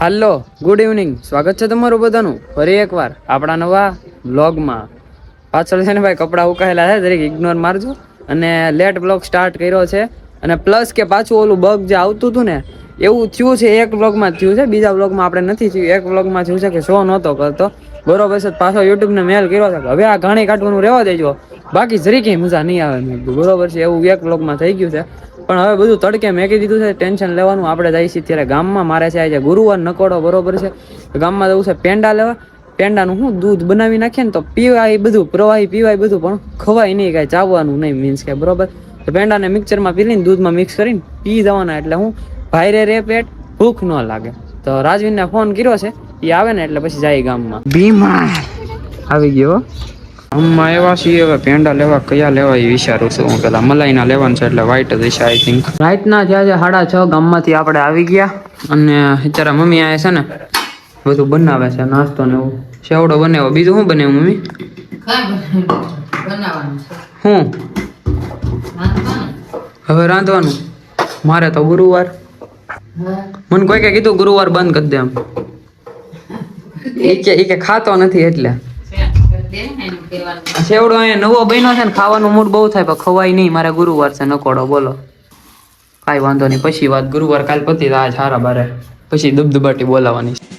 હાલો good evening સ્વાગત છે તમારું બધાનું ફરી એકવાર આપણા નવા બ્લોગમાં પાછળ છે ને ભાઈ કપડાં ઉકાયેલા છે દરેક ઇગ્નોર મારજો. અને લેટ બ્લોગ સ્ટાર્ટ કર્યો છે. અને પ્લસ કે પાછું ઓલું બગ જે આવતું હતું ને, એવું થયું છે, એક બ્લોગમાં થયું છે. બીજા બ્લોગમાં આપણે નથી થયું. એક બ્લોગમાં થયું છે કે શો નહોતો કરતો. બરોબર છે, પાછો યુટ્યુબને મેલ કર્યો છે હવે આ ઘાણી કાઢવાનું રહેવા દેજો. બાકી જરી કંઈ મજા નહીં આવે મેં બરોબર છે, એવું એક બ્લોગમાં થઈ ગયું છે. પણ હવે બધું તડકે મેકી દીધું છે, ટેન્શન લેવાનું. આપણે જઈએ છીએ ત્યારે ગામમાં. મારે છે આજે ગુરુવાર નકોડો બરોબર છે. ગામમાં જવું છે પેંડા લેવા. પેંડાનું શું દૂધ બનાવી નાખીએ ને તો પીવાય બધું, પ્રવાહી પીવાય બધું, પણ ખવાય નહીં, કાંઈ ચાવવાનું નહીં મીન્સ કે બરોબર. તો પેંડાને મિક્સરમાં પી લઈને દૂધમાં મિક્સ કરીને પી જવાના. એટલે હું ભાઈરે રે પેટ ભૂખ ન લાગે. તો રાજવીરને ફોન કર્યો છે. એ આવે ને એટલે પછી જાય ગામમાં. બીમાર. આવી ગયો અમ્મા એવા છીએ હવે પેંડા લેવા કયા લેવા એ વિચારું છું હું પેલા. મલાઈના લેવાનું છે એટલે વ્હાઈટ જ હશે આઈ થિંક રાઈટના જ્યાં છે સાડા છ ગામમાંથી આપણે આવી ગયા. અને અત્યારે મમ્મી આવે છે ને બધું બનાવે છે નાસ્તો ને એવું. સેવડો બનાવ્યો. બીજું શું બનાવ્યું મમ્મી? હું? હવે રાંધવાનું. મારે તો ગુરુવાર. મને કોઈ કે કીધું ગુરુવાર બંધ કરી દે એમ. એ કે કે ખાતો નથી એટલે દે ને એનું કહેવાનું. આ સેવડો અહીંયા નવો બન્યો છે ને ખાવાનું મૂડ બહુ થાય, પણ ખવાય નહીં. મારે ગુરુવાર છે, નકોડો, બોલો. કાંઈ વાંધો નહીં. પછી વાત ગુરુવાર કાલ પતી આજ હારા બારે. પછી દબદબાટી બોલાવાની છે.